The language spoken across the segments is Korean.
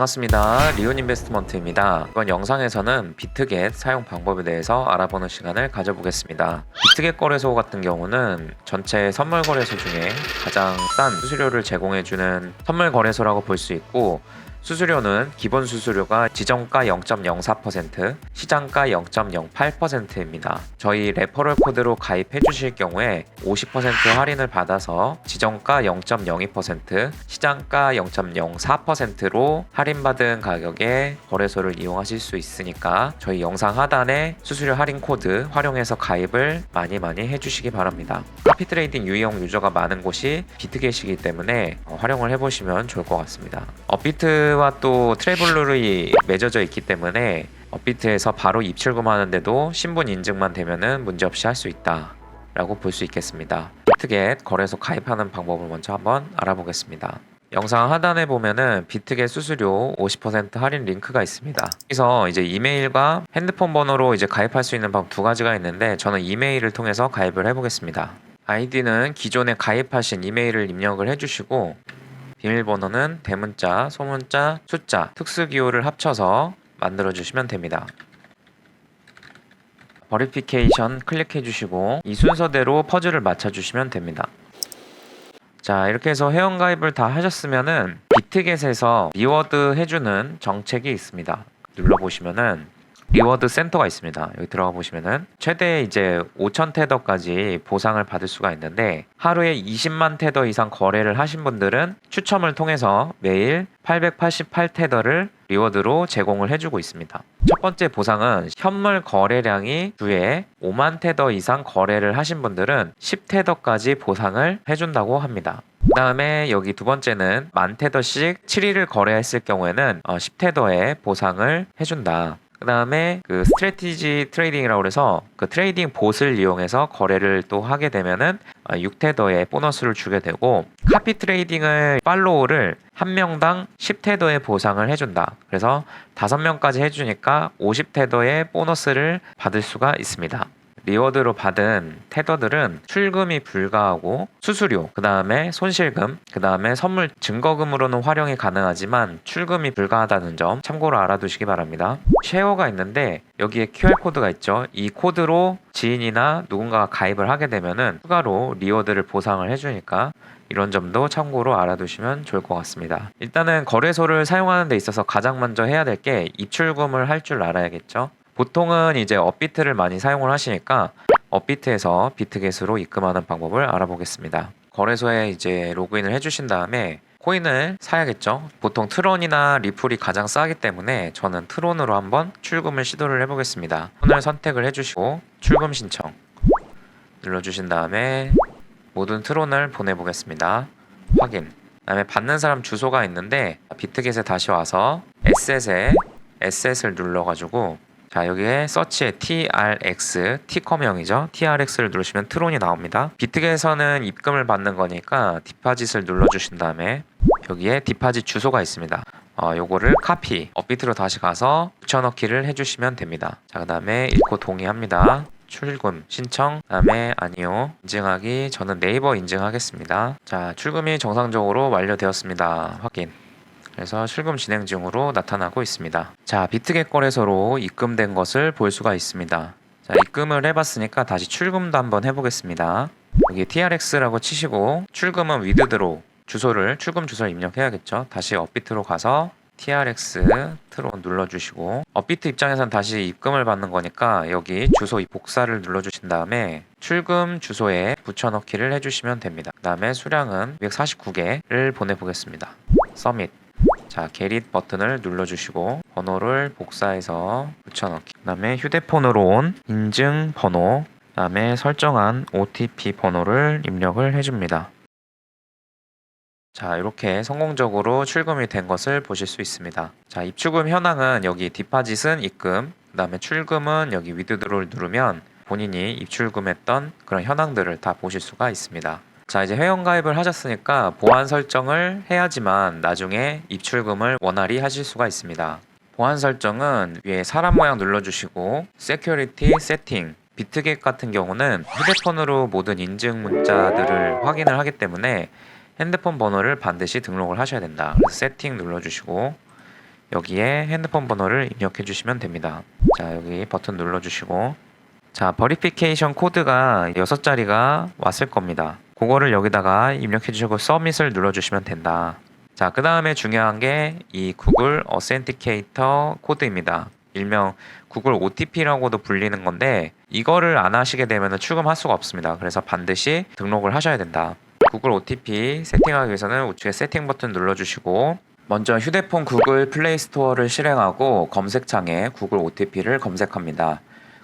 반갑습니다. 리온 인베스트먼트입니다. 이번 영상에서는 비트겟 사용 방법에 대해서 알아보는 시간을 가져보겠습니다. 비트겟 거래소 같은 경우는 전체 선물 거래소 중에 가장 싼 수수료를 제공해주는 선물 거래소라고 볼 수 있고 수수료는 기본 수수료가 지정가 0.04%, 시장가 0.08%입니다. 저희 레퍼럴 코드로 가입해 주실 경우에 50% 할인을 받아서 지정가 0.02%, 시장가 0.04%로 할인받은 가격에 거래소를 이용하실 수 있으니까 저희 영상 하단에 수수료 할인 코드 활용해서 가입을 많이 많이 해주시기 바랍니다. 카피 트레이딩 유형 유저가 많은 곳이 비트겟이기 때문에 어, 활용을 해보시면 좋을 것 같습니다. 업비트 와 또 트래블룰이 맺어져 있기 때문에 업비트에서 바로 입출금하는데도 신분 인증만 되면은 문제없이 할 수 있다. 라고 볼 수 있겠습니다. 비트겟 거래소 가입하는 방법을 먼저 한번 알아보겠습니다. 영상 하단에 보면은 비트겟 수수료 50% 할인 링크가 있습니다. 여기서 이제 이메일과 핸드폰 번호로 이제 가입할 수 있는 방법 두 가지가 있는데 저는 이메일을 통해서 가입을 해보겠습니다. 아이디는 기존에 가입하신 이메일을 입력을 해주시고 비밀번호는 대문자, 소문자, 숫자, 특수기호를 합쳐서 만들어 주시면 됩니다. 버리피케이션 클릭해 주시고 이 순서대로 퍼즐을 맞춰 주시면 됩니다. 자 이렇게 해서 회원가입을 다 하셨으면은 비트겟에서 리워드 해주는 정책이 있습니다. 눌러보시면은 리워드 센터가 있습니다. 여기 들어가 보시면은 최대 이제 5천 테더까지 보상을 받을 수가 있는데 하루에 20만 테더 이상 거래를 하신 분들은 추첨을 통해서 매일 888 테더를 리워드로 제공을 해주고 있습니다. 첫 번째 보상은 현물 거래량이 주에 5만 테더 이상 거래를 하신 분들은 10테더까지 보상을 해준다고 합니다. 그 다음에 여기 두 번째는 만 테더씩 7일을 거래했을 경우에는 10테더의 보상을 해준다. 그 다음에 그 스트레티지 트레이딩이라고 그래서 그 트레이딩 봇을 이용해서 거래를 또 하게 되면은 6테더의 보너스를 주게 되고 카피 트레이딩을 팔로우를 한 명당 10테더의 보상을 해준다. 그래서 5명까지 해주니까 50테더의 보너스를 받을 수가 있습니다. 리워드로 받은 테더들은 출금이 불가하고 수수료, 그 다음에 손실금, 그 다음에 선물 증거금으로는 활용이 가능하지만 출금이 불가하다는 점 참고로 알아두시기 바랍니다. 쉐어가 있는데 여기에 QR코드가 있죠. 이 코드로 지인이나 누군가가 가입을 하게 되면은 추가로 리워드를 보상을 해주니까 이런 점도 참고로 알아두시면 좋을 것 같습니다. 일단은 거래소를 사용하는 데 있어서 가장 먼저 해야 될 게 입출금을 할 줄 알아야겠죠. 보통은 이제 업비트를 많이 사용을 하시니까 업비트에서 비트겟으로 입금하는 방법을 알아보겠습니다. 거래소에 이제 로그인을 해주신 다음에 코인을 사야겠죠. 보통 트론이나 리플이 가장 싸기 때문에 저는 트론으로 한번 출금을 시도를 해보겠습니다. 트론을 선택을 해주시고 출금 신청 눌러주신 다음에 모든 트론을 보내보겠습니다. 확인. 그다음에 받는 사람 주소가 있는데 비트겟에 다시 와서 에셋에 에셋을 눌러가지고 자 여기에 서치에 TRX T컴형이죠. TRX를 누르시면 트론이 나옵니다. 비트겟에서는 입금을 받는 거니까 디파짓을 눌러주신 다음에 여기에 디파짓 주소가 있습니다. 어, 요거를 카피 업비트로 다시 가서 붙여넣기를 해주시면 됩니다. 자 그 다음에 읽고 동의합니다. 출금 신청 다음에 아니요 인증하기 저는 네이버 인증하겠습니다. 자 출금이 정상적으로 완료되었습니다. 확인 그래서 출금 진행 중으로 나타나고 있습니다. 자, 비트겟 거래소로 입금된 것을 볼 수가 있습니다. 자, 입금을 해봤으니까 다시 출금도 한번 해보겠습니다. 여기 TRX라고 치시고 출금은 위드드로 주소를 출금 주소를 입력해야겠죠. 다시 업비트로 가서 TRX 트론 눌러주시고 업비트 입장에선 다시 입금을 받는 거니까 여기 주소 복사를 눌러주신 다음에 출금 주소에 붙여넣기를 해주시면 됩니다. 그 다음에 수량은 249개를 보내보겠습니다. 서밋 자, 게릿 버튼을 눌러주시고 번호를 복사해서 붙여넣기. 그 다음에 휴대폰으로 온 인증 번호, 그 다음에 설정한 OTP 번호를 입력을 해줍니다. 자, 이렇게 성공적으로 출금이 된 것을 보실 수 있습니다. 자, 입출금 현황은 여기 디파짓은 입금, 그 다음에 출금은 여기 위드드로를 누르면 본인이 입출금했던 그런 현황들을 다 보실 수가 있습니다. 자 이제 회원 가입을 하셨으니까 보안 설정을 해야지만 나중에 입출금을 원활히 하실 수가 있습니다. 보안 설정은 위에 사람 모양 눌러주시고 Security Setting 비트겟 같은 경우는 휴대폰으로 모든 인증 문자들을 확인을 하기 때문에 핸드폰 번호를 반드시 등록을 하셔야 된다. 세팅 눌러주시고 여기에 핸드폰 번호를 입력해 주시면 됩니다. 자, 여기 버튼 눌러 주시고 자, 버리피케이션 코드가 6자리가 왔을 겁니다. 그거를 여기다가 입력해 주시고 서밋을 눌러 주시면 된다. 자, 그 다음에 중요한 게 이 구글 어센티케이터 코드입니다. 일명 구글 OTP라고도 불리는 건데 이거를 안 하시게 되면 출금할 수가 없습니다. 그래서 반드시 등록을 하셔야 된다. 구글 OTP 세팅하기 위해서는 우측에 세팅 버튼 눌러주시고 먼저 휴대폰 구글 플레이 스토어를 실행하고 검색창에 구글 OTP를 검색합니다.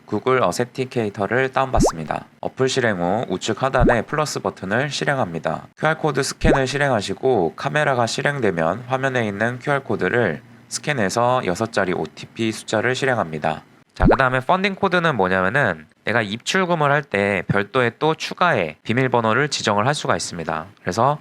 구글 어센티케이터를 다운받습니다. 어플 실행 후 우측 하단에 플러스 버튼을 실행합니다. QR코드 스캔을 실행하시고 카메라가 실행되면 화면에 있는 QR코드를 스캔해서 6자리 OTP 숫자를 실행합니다. 자, 그 다음에 펀딩 코드는 뭐냐면은 내가 입출금을 할 때 별도의 또 추가의 비밀번호를 지정을 할 수가 있습니다. 그래서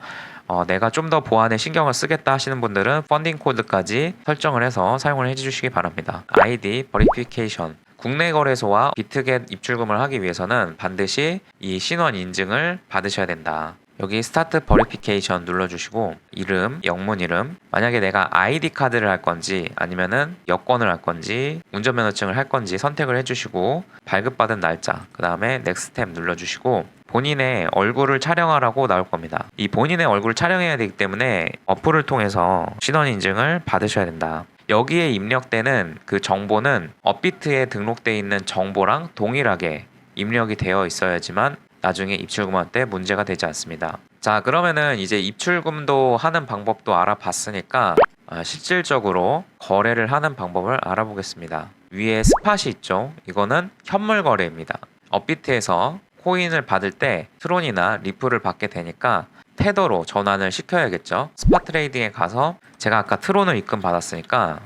어, 내가 좀 더 보안에 신경을 쓰겠다 하시는 분들은 펀딩 코드까지 설정을 해서 사용을 해주시기 바랍니다. ID 버리피케이션 국내 거래소와 비트겟 입출금을 하기 위해서는 반드시 이 신원 인증을 받으셔야 된다. 여기 스타트 버리피케이션 눌러주시고 이름, 영문 이름 만약에 내가 아이디 카드를 할 건지 아니면은 여권을 할 건지 운전면허증을 할 건지 선택을 해주시고 발급받은 날짜 그 다음에 넥스트 탭 눌러주시고 본인의 얼굴을 촬영하라고 나올 겁니다. 이 본인의 얼굴을 촬영해야 되기 때문에 어플을 통해서 신원 인증을 받으셔야 된다. 여기에 입력되는 그 정보는 업비트에 등록돼 있는 정보랑 동일하게 입력이 되어 있어야지만 나중에 입출금할 때 문제가 되지 않습니다. 자, 그러면은 이제 입출금도 하는 방법도 알아봤으니까 아, 실질적으로 거래를 하는 방법을 알아보겠습니다. 위에 스팟이 있죠. 이거는 현물 거래입니다. 업비트에서 코인을 받을 때 트론이나 리플을 받게 되니까 테더로 전환을 시켜야겠죠. 스팟 트레이딩에 가서 제가 아까 트론을 입금 받았으니까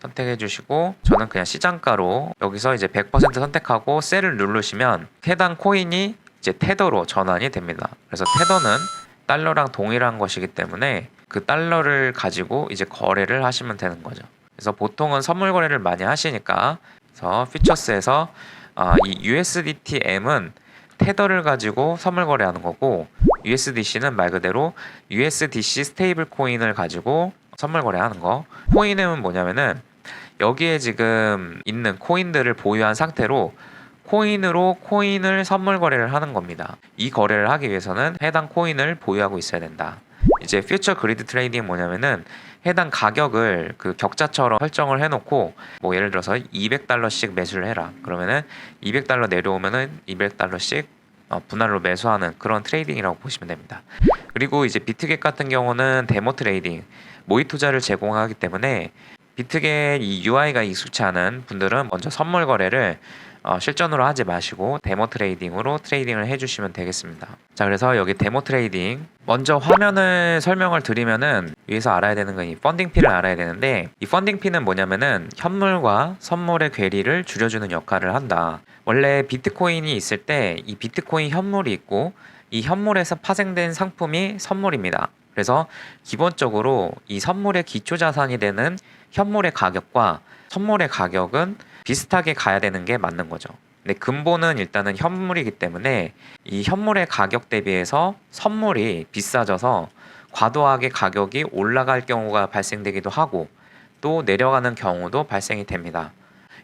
선택해 주시고 저는 그냥 시장가로 여기서 이제 100% 선택하고 셀을 누르시면 해당 코인이 이제 테더로 전환이 됩니다. 그래서 테더는 달러랑 동일한 것이기 때문에 그 달러를 가지고 이제 거래를 하시면 되는 거죠. 그래서 보통은 선물 거래를 많이 하시니까 그래서 퓨처스에서 아, 이 USDT-M은 테더를 가지고 선물 거래하는 거고 USDC는 말 그대로 USDC 스테이블 코인을 가지고 선물 거래하는 거. 코인은 뭐냐면은 여기에 지금 있는 코인들을 보유한 상태로 코인으로 코인을 선물 거래를 하는 겁니다. 이 거래를 하기 위해서는 해당 코인을 보유하고 있어야 된다. 이제 퓨처 그리드 트레이딩 뭐냐면은 해당 가격을 그 격자처럼 설정을 해놓고 뭐 예를 들어서 200달러씩 매수를 해라. 그러면은 200달러 내려오면은 200달러씩 어, 분할로 매수하는 그런 트레이딩이라고 보시면 됩니다. 그리고 이제 비트겟 같은 경우는 데모 트레이딩, 모의 투자를 제공하기 때문에 비트겟 이 UI가 익숙치 않은 분들은 먼저 선물 거래를 어, 실전으로 하지 마시고 데모 트레이딩으로 트레이딩을 해주시면 되겠습니다. 자, 그래서 여기 데모 트레이딩 먼저 화면을 설명을 드리면은 위에서 알아야 되는 건 이 펀딩 피를 알아야 되는데 이 펀딩 피는 뭐냐면은 현물과 선물의 괴리를 줄여주는 역할을 한다. 원래 비트코인이 있을 때 이 비트코인 현물이 있고 이 현물에서 파생된 상품이 선물입니다. 그래서 기본적으로 이 선물의 기초 자산이 되는 현물의 가격과 선물의 가격은 비슷하게 가야 되는 게 맞는 거죠. 근데 근본은 일단은 현물이기 때문에 이 현물의 가격 대비해서 선물이 비싸져서 과도하게 가격이 올라갈 경우가 발생되기도 하고 또 내려가는 경우도 발생이 됩니다.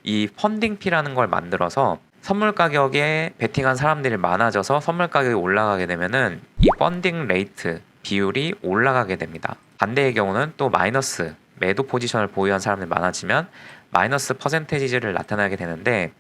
이 펀딩 피라는 걸 만들어서 선물 가격에 베팅한 사람들이 많아져서 선물 가격이 올라가게 되면은 이 펀딩 레이트 비율이 올라가게 됩니다. 반대의 경우는 또 마이너스 매도 포지션을 보유한 사람들이 많아지면 마이너스 퍼센테이지를 나타나게 되는데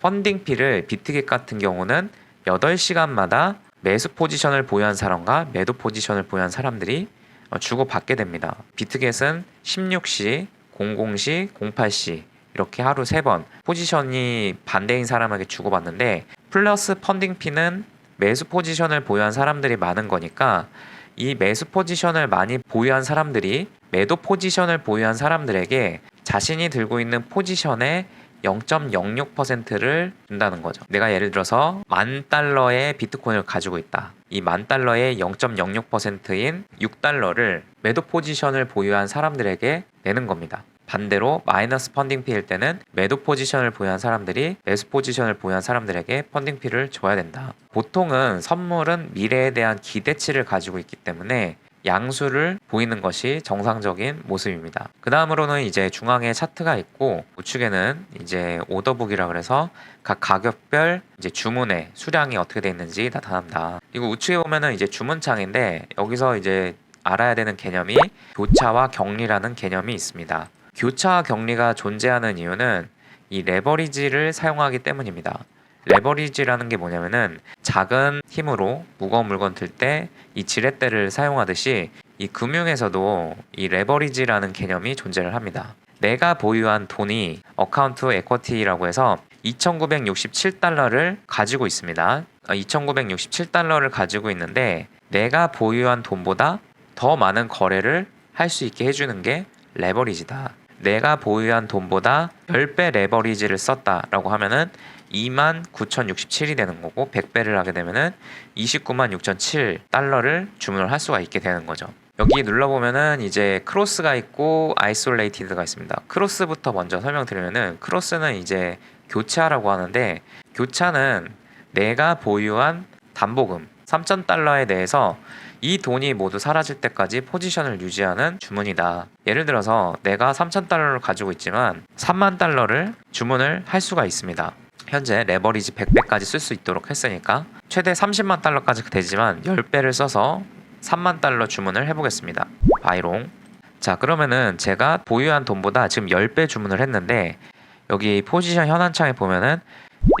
펀딩 피를 비트겟 같은 경우는 8시간마다 매수 포지션을 보유한 사람과 매도 포지션을 보유한 사람들이 어, 주고받게 됩니다. 비트겟은 16시, 00시, 08시 이렇게 하루 3번 포지션이 반대인 사람에게 주고받는데 플러스 펀딩 피는 매수 포지션을 보유한 사람들이 많은 거니까 이 매수 포지션을 많이 보유한 사람들이 매도 포지션을 보유한 사람들에게 자신이 들고 있는 포지션의 0.06%를 준다는 거죠. 내가 예를 들어서 만 달러의 비트코인을 가지고 있다. 이 만 달러의 0.06%인 6달러를 매도 포지션을 보유한 사람들에게 내는 겁니다. 반대로 마이너스 펀딩 피일 때는 매도 포지션을 보유한 사람들이 매수 포지션을 보유한 사람들에게 펀딩 피를 줘야 된다. 보통은 선물은 미래에 대한 기대치를 가지고 있기 때문에 양수를 보이는 것이 정상적인 모습입니다. 그 다음으로는 이제 중앙에 차트가 있고 우측에는 이제 오더북이라 그래서 각 가격별 이제 주문의 수량이 어떻게 돼 있는지 나타납니다. 이거 우측에 보면은 이제 주문창인데 여기서 이제 알아야 되는 개념이 교차와 격리라는 개념이 있습니다. 교차와 격리가 존재하는 이유는 이 레버리지를 사용하기 때문입니다. 레버리지라는 게 뭐냐면은 작은 힘으로 무거운 물건 들 때 이 지렛대를 사용하듯이 이 금융에서도 이 레버리지라는 개념이 존재를 합니다. 내가 보유한 돈이 어카운트 에쿼티라고 해서 2,967달러를 가지고 있습니다. 2,967달러를 가지고 있는데 내가 보유한 돈보다 더 많은 거래를 할 수 있게 해주는 게 레버리지다. 내가 보유한 돈보다 10배 레버리지를 썼다라고 하면은 29,067이 되는 거고 100배를 하게 되면은 29만 6,007 달러를 주문을 할 수가 있게 되는 거죠. 여기 눌러보면은 이제 크로스가 있고 아이솔레이티드가 있습니다. 크로스부터 먼저 설명드리면은 크로스는 이제 교차라고 하는데 교차는 내가 보유한 담보금 3,000달러에 대해서 이 돈이 모두 사라질 때까지 포지션을 유지하는 주문이다. 예를 들어서 내가 3,000달러를 가지고 있지만 3만 달러를 주문을 할 수가 있습니다. 현재 레버리지 100배까지 쓸 수 있도록 했으니까 최대 30만 달러까지 되지만 10배를 써서 3만 달러 주문을 해보겠습니다. 바이롱. 자 그러면은 제가 보유한 돈보다 지금 10배 주문을 했는데 여기 포지션 현안창에 보면은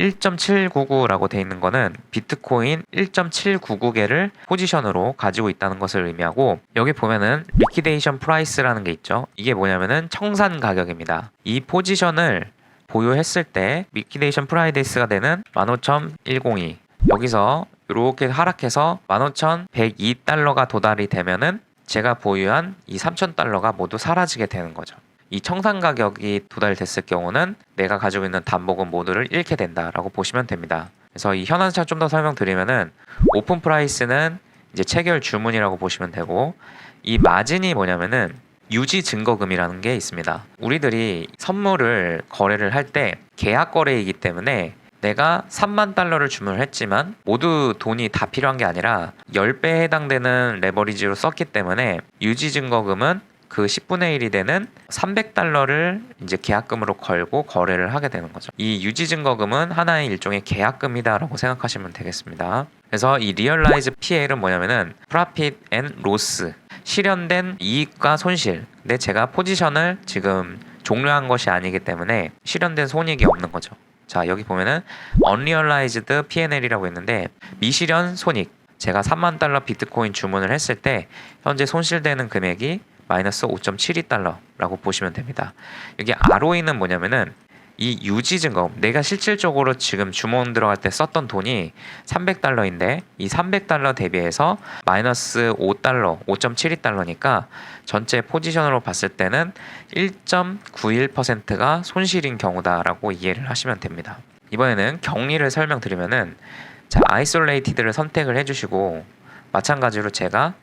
1.799라고 돼 있는 거는 비트코인 1.799개를 포지션으로 가지고 있다는 것을 의미하고 여기 보면은 리퀴데이션 프라이스라는 게 있죠. 이게 뭐냐면은 청산 가격입니다. 이 포지션을 보유했을 때 리퀴데이션 프라이데이스가 되는 15,102 여기서 이렇게 하락해서 15,102달러가 도달이 되면은 제가 보유한 이 3,000달러가 모두 사라지게 되는 거죠. 이 청산 가격이 도달됐을 경우는 내가 가지고 있는 담보금 모두를 잃게 된다라고 보시면 됩니다. 그래서 이 현안차 좀 더 설명드리면은 오픈 프라이스는 이제 체결 주문이라고 보시면 되고 이 마진이 뭐냐면은 유지 증거금이라는 게 있습니다. 우리들이 선물을 거래를 할 때 계약 거래이기 때문에 내가 3만 달러를 주문을 했지만 모두 돈이 다 필요한 게 아니라 10배에 해당되는 레버리지로 썼기 때문에 유지 증거금은 그 10분의 1이 되는 300달러를 이제 계약금으로 걸고 거래를 하게 되는 거죠. 이 유지 증거금은 하나의 일종의 계약금이다라고 생각하시면 되겠습니다. 그래서 이 리얼라이즈 PL은 뭐냐면은 profit and loss 실현된 이익과 손실. 근데 제가 포지션을 지금 종료한 것이 아니기 때문에 실현된 손익이 없는 거죠. 자, 여기 보면은 unrealized P&L이라고 있는데 미실현 손익. 제가 3만 달러 비트코인 주문을 했을 때 현재 손실되는 금액이 마이너스 5.72달러라고 보시면 됩니다. 여기 ROE는 뭐냐면은 이 유지 증거금 내가 실질적으로 지금 주문 들어갈 때 썼던 돈이 300달러인데 이 300달러 대비해서 마이너스 5달러 5.72달러니까 전체 포지션으로 봤을 때는 1.91%가 손실인 경우다라고 이해를 하시면 됩니다. 이번에는 격리를 설명드리면은 자 아이솔레이티드를 선택을 해주시고 마찬가지로 제가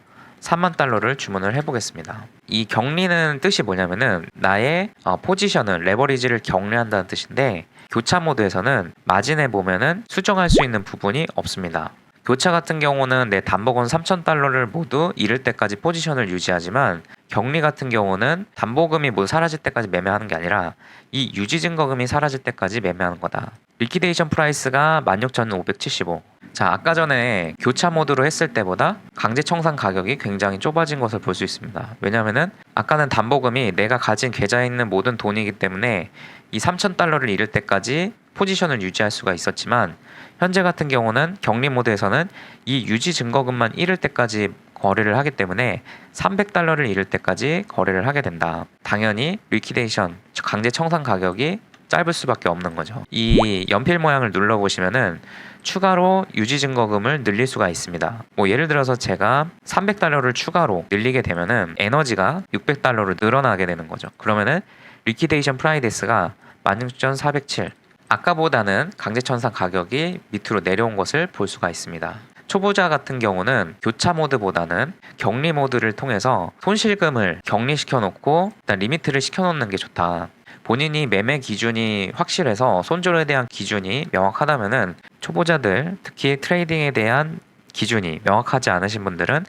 3만 달러를 주문을 해보겠습니다. 이 격리는 뜻이 뭐냐면은 나의 어, 포지션을 레버리지를 격리한다는 뜻인데 교차 모드에서는 마진에 보면은 수정할 수 있는 부분이 없습니다. 교차 같은 경우는 내 담보금 3,000달러를 모두 잃을 때까지 포지션을 유지하지만 격리 같은 경우는 담보금이 모두 사라질 때까지 매매하는 게 아니라 이 유지 증거금이 사라질 때까지 매매하는 거다. 리퀴데이션 프라이스가 16,575. 자, 아까 전에 교차 모드로 했을 때보다 강제 청산 가격이 굉장히 좁아진 것을 볼 수 있습니다. 왜냐면은 아까는 담보금이 내가 가진 계좌에 있는 모든 돈이기 때문에 이 3,000달러를 잃을 때까지 포지션을 유지할 수가 있었지만 현재 같은 경우는 격리 모드에서는 이 유지 증거금만 잃을 때까지 거래를 하기 때문에 300달러를 잃을 때까지 거래를 하게 된다. 당연히 리퀴데이션 강제 청산 가격이 짧을 수밖에 없는 거죠. 이 연필 모양을 눌러 보시면은 추가로 유지 증거금을 늘릴 수가 있습니다. 뭐 예를 들어서 제가 300달러를 추가로 늘리게 되면은 에너지가 600달러로 늘어나게 되는 거죠. 그러면은 리퀴데이션 프라이데스가 16,407 아까보다는 강제천상 가격이 밑으로 내려온 것을 볼 수가 있습니다. 초보자 같은 경우는 교차 모드보다는 격리 모드를 통해서 손실금을 격리시켜 놓고 일단 리미트를 시켜 놓는 게 좋다. 본인이 매매 기준이 확실해서 손절에 대한 기준이 명확하다면은 초보자들 특히 트레이딩에 대한 기준이 명확하지 않으신 분들은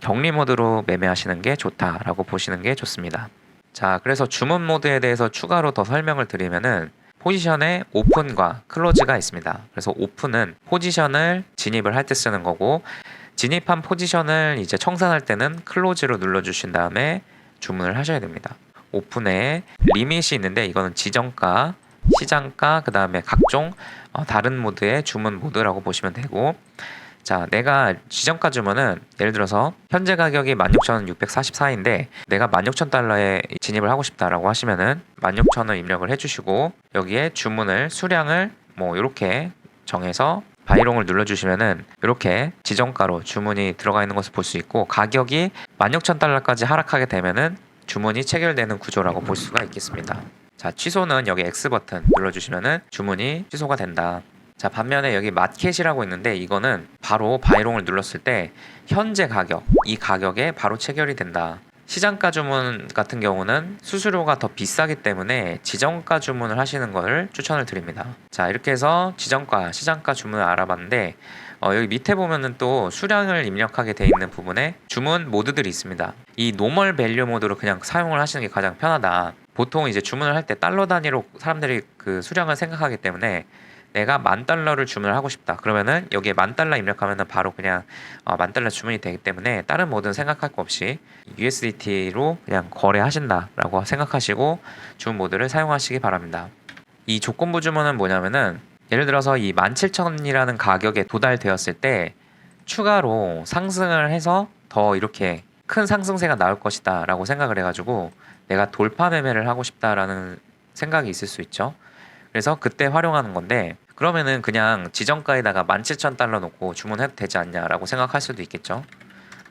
격리 모드로 매매하시는 게 좋다라고 보시는 게 좋습니다. 자, 그래서 주문 모드에 대해서 추가로 더 설명을 드리면은 포지션에 오픈과 클로즈가 있습니다. 그래서 오픈은 포지션을 진입을 할 때 쓰는 거고 진입한 포지션을 이제 청산할 때는 클로즈로 눌러주신 다음에 주문을 하셔야 됩니다. 오픈에 리밋이 있는데 이거는 지정가, 시장가, 그 다음에 각종 어, 다른 모드의 주문 모드라고 보시면 되고 자, 내가 지정가 주문은 예를 들어서 현재 가격이 16,644인데 내가 16,000달러에 진입을 하고 싶다라고 하시면은 16,000을 입력을 해주시고 여기에 주문을 수량을 뭐 이렇게 정해서 바이롱을 눌러주시면은 이렇게 지정가로 주문이 들어가 있는 것을 볼 수 있고 가격이 16,000달러까지 하락하게 되면은 주문이 체결되는 구조라고 볼 수가 있겠습니다. 자, 취소는 여기 X 버튼 눌러주시면은 주문이 취소가 된다. 자, 반면에 여기 마켓이라고 있는데 이거는 바로 바이롱을 눌렀을 때 현재 가격, 이 가격에 바로 체결이 된다. 시장가 주문 같은 경우는 수수료가 더 비싸기 때문에 지정가 주문을 하시는 것을 추천을 드립니다. 자, 이렇게 해서 지정가, 시장가 주문을 알아봤는데 어, 여기 밑에 보면은 또 수량을 입력하게 돼 있는 부분에 주문 모드들이 있습니다. 이 노멀 밸류 모드로 그냥 사용을 하시는 게 가장 편하다. 보통 이제 주문을 할 때 달러 단위로 사람들이 그 수량을 생각하기 때문에 내가 만 달러를 주문을 하고 싶다. 그러면은 여기에 만 달러 입력하면은 바로 그냥 어, 만 달러 주문이 되기 때문에 다른 모든 생각할 거 없이 USDT로 그냥 거래하신다라고 생각하시고 주문 모드를 사용하시기 바랍니다. 이 조건부 주문은 뭐냐면은 예를 들어서 이 17,000원이라는 가격에 도달되었을 때 추가로 상승을 해서 더 이렇게 큰 상승세가 나올 것이다 라고 생각을 해가지고 내가 돌파 매매를 하고 싶다라는 생각이 있을 수 있죠. 그래서 그때 활용하는 건데 그러면은 그냥 지정가에다가 17,000달러 놓고 주문해도 되지 않냐라고 생각할 수도 있겠죠.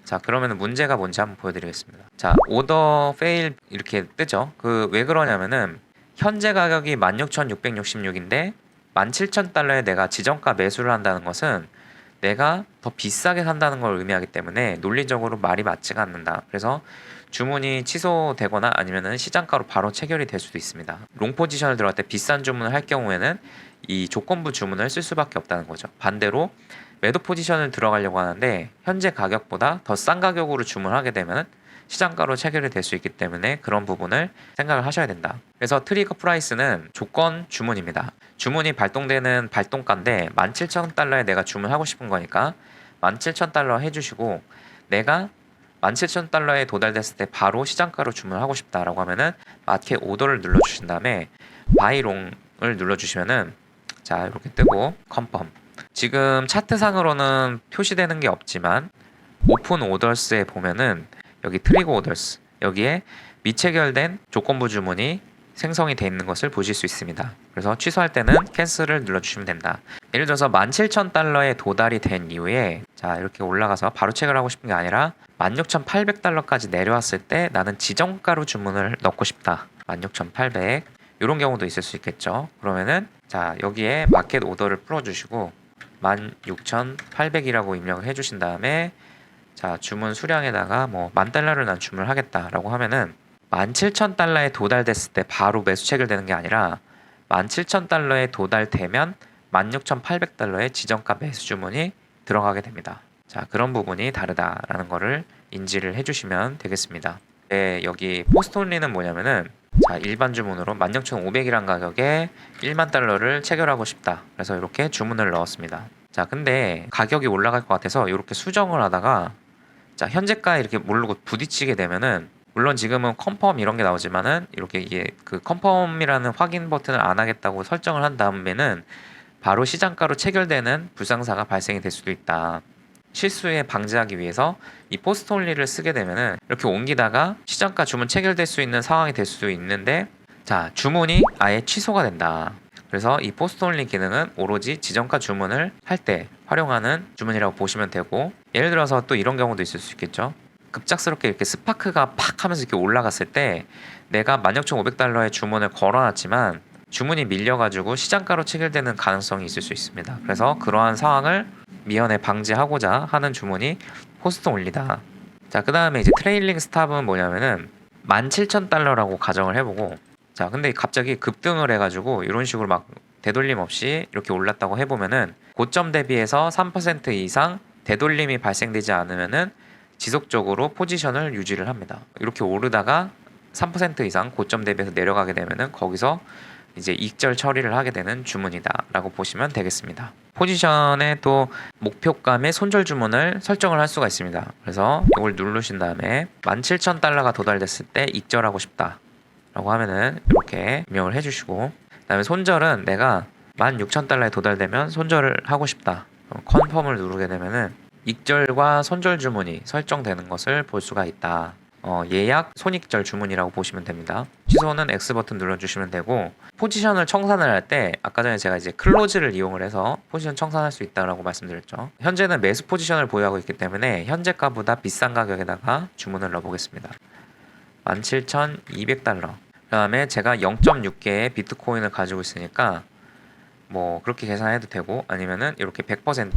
자 그러면은 문제가 뭔지 한번 보여드리겠습니다. 자 오더 페일 이렇게 뜨죠. 그 왜 그러냐면은 현재 가격이 16,666인데 17,000달러에 내가 지정가 매수를 한다는 것은 내가 더 비싸게 산다는 걸 의미하기 때문에 논리적으로 말이 맞지가 않는다. 그래서 주문이 취소되거나 아니면은 시장가로 바로 체결이 될 수도 있습니다. 롱 포지션을 들어갈 때 비싼 주문을 할 경우에는 이 조건부 주문을 쓸 수밖에 없다는 거죠. 반대로 매도 포지션을 들어가려고 하는데 현재 가격보다 더 싼 가격으로 주문하게 되면 시장가로 체결이 될 수 있기 때문에 그런 부분을 생각을 하셔야 된다. 그래서 트리거 프라이스는 조건 주문입니다. 주문이 발동되는 발동가인데 17,000달러에 내가 주문하고 싶은 거니까 17,000달러 해주시고 내가 17,000달러에 도달됐을 때 바로 시장가로 주문하고 싶다라고 하면은 마켓 오더를 눌러주신 다음에 바이롱을 눌러주시면은 자 이렇게 뜨고 컨펌 지금 차트상으로는 표시되는 게 없지만 오픈 오더스에 보면은 여기 트리거 오더스 여기에 미체결된 조건부 주문이 생성이 돼 있는 것을 보실 수 있습니다. 그래서 취소할 때는 캔슬을 눌러주시면 된다. 예를 들어서 17,000달러에 도달이 된 이후에 자 이렇게 올라가서 바로 체결 하고 싶은 게 아니라 16,800달러까지 내려왔을 때 나는 지정가로 주문을 넣고 싶다. 16,800 이런 경우도 있을 수 있겠죠. 그러면은 자 여기에 마켓 오더를 풀어주시고 16,800이라고 입력을 해주신 다음에 자 주문 수량에다가 뭐 만 달러를 난 주문을 하겠다라고 하면은 17,000달러에 도달됐을 때 바로 매수 체결되는 게 아니라 17,000달러에 도달되면 16,800달러의 지정가 매수 주문이 들어가게 됩니다. 자, 그런 부분이 다르다라는 거를 인지를 해주시면 되겠습니다. 네, 여기 포스트 온리는 뭐냐면은 자, 일반 주문으로 16,500이란 가격에 1만 달러를 체결하고 싶다. 그래서 이렇게 주문을 넣었습니다. 자, 근데 가격이 올라갈 것 같아서 이렇게 수정을 하다가 자, 현재가 이렇게 모르고 부딪히게 되면은 물론 지금은 컨펌 이런 게 나오지만은 이렇게 이게 그 컨펌이라는 확인 버튼을 안 하겠다고 설정을 한 다음에는 바로 시장가로 체결되는 불상사가 발생이 될 수도 있다. 실수에 방지하기 위해서 이 포스트 온리를 쓰게 되면은 이렇게 옮기다가 시장가 주문 체결될 수 있는 상황이 될 수도 있는데 자 주문이 아예 취소가 된다. 그래서 이 포스트 온리 기능은 오로지 지정가 주문을 할 때 활용하는 주문이라고 보시면 되고 예를 들어서 또 이런 경우도 있을 수 있겠죠. 급작스럽게 이렇게 스파크가 팍 하면서 이렇게 올라갔을 때 내가 16,500달러의 주문을 걸어놨지만 주문이 밀려가지고 시장가로 체결되는 가능성이 있을 수 있습니다. 그래서 그러한 상황을 미연에 방지하고자 하는 주문이 포스트 올리다. 자, 그 다음에 이제 트레일링 스탑은 뭐냐면은 17,000달러라고 가정을 해보고 자, 근데 갑자기 급등을 해가지고 이런 식으로 막 되돌림 없이 이렇게 올랐다고 해보면은 고점 대비해서 3% 이상 되돌림이 발생되지 않으면은 지속적으로 포지션을 유지를 합니다. 이렇게 오르다가 3% 이상 고점 대비해서 내려가게 되면은 거기서 이제 익절 처리를 하게 되는 주문이다라고 보시면 되겠습니다. 포지션에 또 목표감의 손절 주문을 설정을 할 수가 있습니다. 그래서 이걸 누르신 다음에 17,000달러가 도달됐을 때 익절하고 싶다 라고 하면은 이렇게 입력을 해주시고 그 다음에 손절은 내가 16,000달러에 도달되면 손절을 하고 싶다. 그럼 컨펌을 누르게 되면은 익절과 손절 주문이 설정되는 것을 볼 수가 있다. 어, 예약 손익절 주문이라고 보시면 됩니다. 취소는 X 버튼 눌러주시면 되고 포지션을 청산을 할 때 아까 전에 제가 이제 클로즈를 이용을 해서 포지션 청산할 수 있다라고 말씀드렸죠. 현재는 매수 포지션을 보유하고 있기 때문에 현재 가보다 비싼 가격에다가 주문을 넣어보겠습니다. 17,200달러. 그 다음에 제가 0.6개의 비트코인을 가지고 있으니까 뭐 그렇게 계산해도 되고 아니면은 이렇게 100%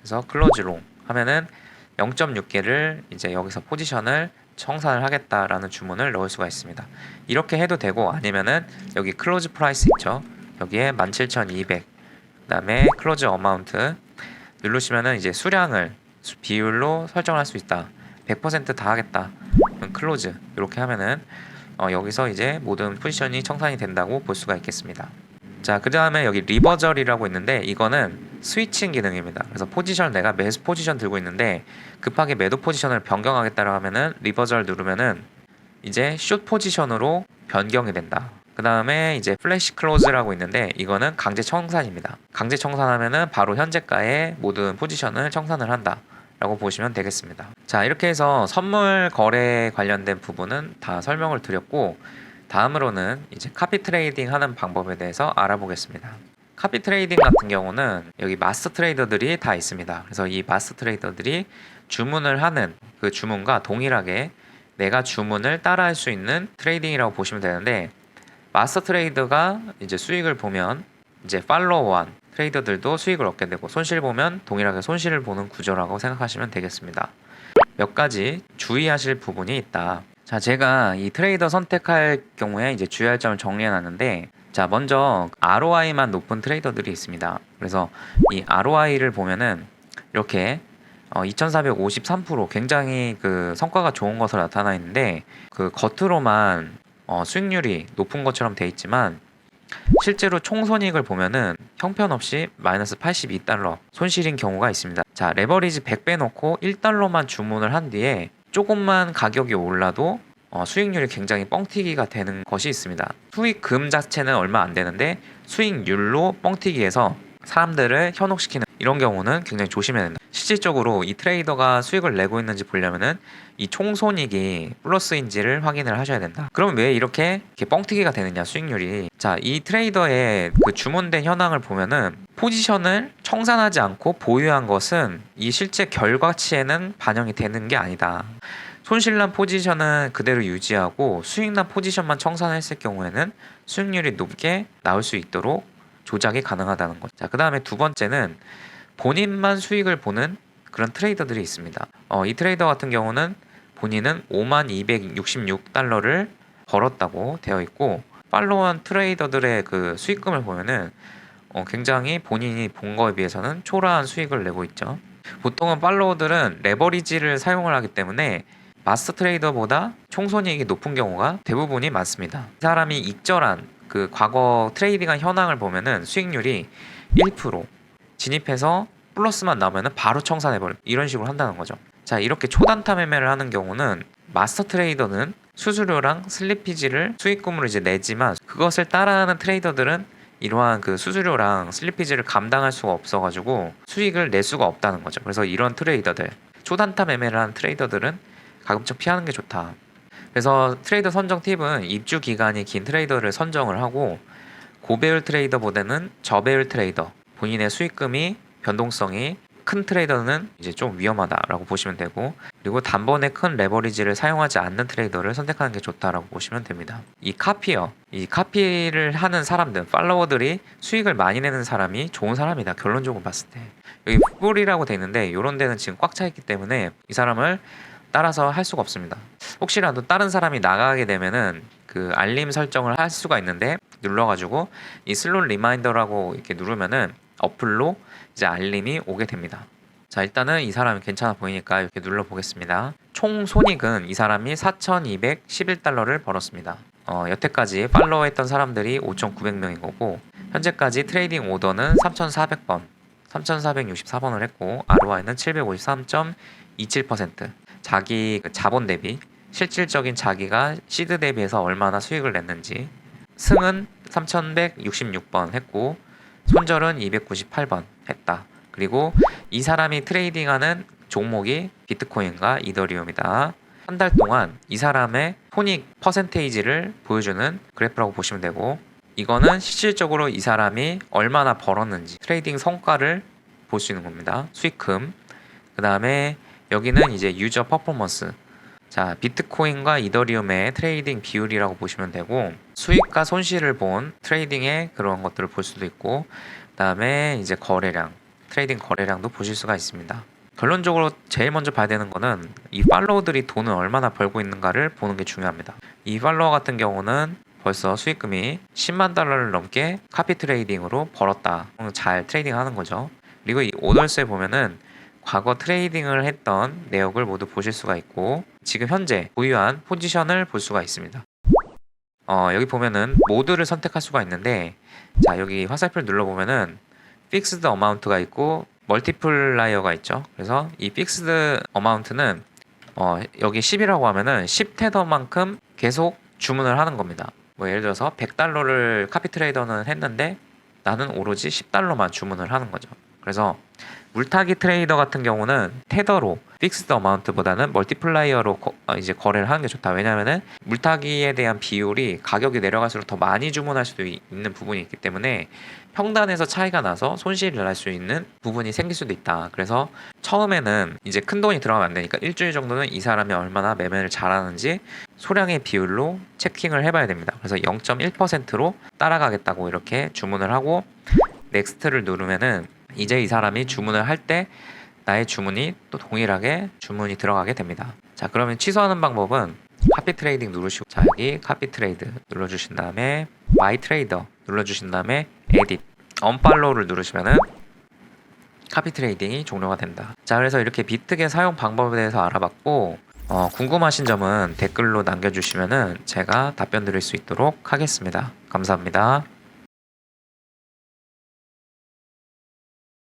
그래서 클로즈 롱 하면은 0.6개를 이제 여기서 포지션을 청산을 하겠다라는 주문을 넣을 수가 있습니다. 이렇게 해도 되고 아니면은 여기 클로즈 프라이스 있죠. 여기에 17,200 그다음에 클로즈 어마운트 누르시면은 이제 수량을 수- 비율로 설정할 수 있다. 100%다 하겠다. 클로즈 이렇게 하면은 어, 여기서 이제 모든 포지션이 청산이 된다고 볼 수가 있겠습니다. 자, 그 다음에 여기 리버절이라고 있는데 이거는 스위칭 기능입니다. 그래서 포지션을 내가 매수 포지션 들고 있는데 급하게 매도 포지션을 변경하겠다고 하면은 리버절 누르면은 이제 숏 포지션으로 변경이 된다. 그 다음에 이제 플래시 클로즈라고 있는데 이거는 강제 청산입니다. 강제 청산하면은 바로 현재가의 모든 포지션을 청산을 한다. 라고 보시면 되겠습니다. 자, 이렇게 해서 선물 거래 관련된 부분은 다 설명을 드렸고 다음으로는 이제 카피 트레이딩 하는 방법에 대해서 알아보겠습니다. 카피 트레이딩 같은 경우는 여기 마스터 트레이더들이 다 있습니다. 그래서 이 마스터 트레이더들이 주문을 하는 그 주문과 동일하게 내가 주문을 따라할 수 있는 트레이딩이라고 보시면 되는데 마스터 트레이더가 이제 수익을 보면 이제 팔로워한 트레이더들도 수익을 얻게 되고 손실 보면 동일하게 손실을 보는 구조라고 생각하시면 되겠습니다. 몇 가지 주의하실 부분이 있다. 자, 제가 이 트레이더 선택할 경우에 이제 주의할 점을 정리해 놨는데 자, 먼저 ROI만 높은 트레이더들이 있습니다. 그래서 이 ROI를 보면은 이렇게 어, 2453% 굉장히 그 성과가 좋은 것으로 나타나 있는데 그 겉으로만 어, 수익률이 높은 것처럼 돼 있지만 실제로 총손익을 보면은 형편없이 마이너스 82달러 손실인 경우가 있습니다. 자, 레버리지 100 빼놓고 1달러만 주문을 한 뒤에 조금만 가격이 올라도 어, 수익률이 굉장히 뻥튀기가 되는 것이 있습니다. 수익금 자체는 얼마 안 되는데 수익률로 뻥튀기해서 사람들을 현혹시키는 이런 경우는 굉장히 조심해야 된다. 실질적으로 이 트레이더가 수익을 내고 있는지 보려면은 이 총손익이 플러스인지를 확인을 하셔야 된다. 그럼 왜 이렇게, 이렇게 뻥튀기가 되느냐 수익률이? 자, 이 트레이더의 그 주문된 현황을 보면은 포지션을 청산하지 않고 보유한 것은 이 실제 결과치에는 반영이 되는 게 아니다. 손실난 포지션은 그대로 유지하고 수익난 포지션만 청산했을 경우에는 수익률이 높게 나올 수 있도록 조작이 가능하다는 것. 자, 그 다음에 두 번째는 본인만 수익을 보는 그런 트레이더들이 있습니다. 어, 이 트레이더 같은 경우는 본인은 5만 266달러를 벌었다고 되어 있고 팔로우한 트레이더들의 그 수익금을 보면은 어, 굉장히 본인이 본 거에 비해서는 초라한 수익을 내고 있죠. 보통은 팔로워들은 레버리지를 사용을 하기 때문에 마스터 트레이더보다 총손익이 높은 경우가 대부분이 많습니다. 이 사람이 익절한 그 과거 트레이딩한 현황을 보면은 수익률이 1% 진입해서 플러스만 나오면은 바로 청산해버려 이런 식으로 한다는 거죠. 자 이렇게 초단타 매매를 하는 경우는 마스터 트레이더는 수수료랑 슬리피지를 수익금으로 이제 내지만 그것을 따라하는 트레이더들은 이러한 그 수수료랑 슬리피지를 감당할 수가 없어가지고 수익을 낼 수가 없다는 거죠. 그래서 이런 트레이더들 초단타 매매를 하는 트레이더들은 가급적 피하는 게 좋다. 그래서 트레이더 선정 팁은 입주 기간이 긴 트레이더를 선정을 하고 고배율 트레이더보다는 저배율 트레이더 본인의 수익금이 변동성이 큰 트레이더는 이제 좀 위험하다라고 보시면 되고 그리고 단번에 큰 레버리지를 사용하지 않는 트레이더를 선택하는 게 좋다라고 보시면 됩니다. 이 카피어, 이 카피를 하는 사람들, 팔로워들이 수익을 많이 내는 사람이 좋은 사람이다. 결론적으로 봤을 때 여기 뿔이라고 돼 있는데 이런 데는 지금 꽉 차 있기 때문에 이 사람을 따라서 할 수가 없습니다. 혹시라도 다른 사람이 나가게 되면은 그 알림 설정을 할 수가 있는데 눌러가지고 이 슬롯 리마인더라고 이렇게 누르면은 어플로 이제 알림이 오게 됩니다. 자 일단은 이 사람이 괜찮아 보이니까 이렇게 눌러 보겠습니다. 총 손익은 이 사람이 4,211달러를 벌었습니다. 어, 여태까지 팔로우했던 사람들이 5,900명인 거고 현재까지 트레이딩 오더는 3,400번, 3,464번을 했고 ROI는 753.27%. 자기 그 자본 대비 실질적인 자기가 시드 대비해서 얼마나 수익을 냈는지 승은 3,166번 했고 손절은 298번 했다. 그리고 이 사람이 트레이딩하는 종목이 비트코인과 이더리움이다. 한 달 동안 이 사람의 손익 퍼센테이지를 보여주는 그래프라고 보시면 되고 이거는 실질적으로 이 사람이 얼마나 벌었는지 트레이딩 성과를 볼 수 있는 겁니다. 수익금. 그 다음에 여기는 이제 유저 퍼포먼스. 자, 비트코인과 이더리움의 트레이딩 비율이라고 보시면 되고 수익과 손실을 본 트레이딩의 그런 것들을 볼 수도 있고 그 다음에 이제 거래량, 트레이딩 거래량도 보실 수가 있습니다. 결론적으로 제일 먼저 봐야 되는 거는 이 팔로워들이 돈을 얼마나 벌고 있는가를 보는 게 중요합니다. 이 팔로워 같은 경우는 벌써 수익금이 10만 달러를 넘게 카피 트레이딩으로 벌었다. 잘 트레이딩 하는 거죠. 그리고 이 오더스에 보면은 과거 트레이딩을 했던 내역을 모두 보실 수가 있고 지금 현재 보유한 포지션을 볼 수가 있습니다. 어, 여기 보면은 모드를 선택할 수가 있는데 자 여기 화살표를 눌러보면은 픽스드 어마운트가 있고 멀티플라이어가 있죠. 그래서 이 픽스드 어마운트는 어, 여기 10이라고 하면은 10테더만큼 계속 주문을 하는 겁니다. 뭐 예를 들어서 100달러를 카피 트레이더는 했는데 나는 오로지 10달러만 주문을 하는 거죠. 그래서 물타기 트레이더 같은 경우는 테더로 픽스드 어마운트보다는 멀티플라이어로 거- 어, 이제 거래를 하는 게 좋다. 왜냐하면은 물타기에 대한 비율이 가격이 내려갈수록 더 많이 주문할 수도 이- 있는 부분이 있기 때문에 평단에서 차이가 나서 손실을 날 수 있는 부분이 생길 수도 있다. 그래서 처음에는 이제 큰 돈이 들어가면 안 되니까 일주일 정도는 이 사람이 얼마나 매매를 잘하는지 소량의 비율로 체킹을 해봐야 됩니다. 그래서 0.1%로 따라가겠다고 이렇게 주문을 하고 넥스트를 누르면은 이제 이 사람이 주문을 할 때 나의 주문이 또 동일하게 주문이 들어가게 됩니다. 자 그러면 취소하는 방법은 카피 트레이딩 누르시고 자 여기 카피 트레이드 눌러주신 다음에 마이 트레이더 눌러주신 다음에 에딧 언팔로우를 누르시면은 카피 트레이딩이 종료가 된다. 자 그래서 이렇게 비트겟 사용 방법에 대해서 알아봤고 어, 궁금하신 점은 댓글로 남겨주시면은 제가 답변 드릴 수 있도록 하겠습니다. 감사합니다.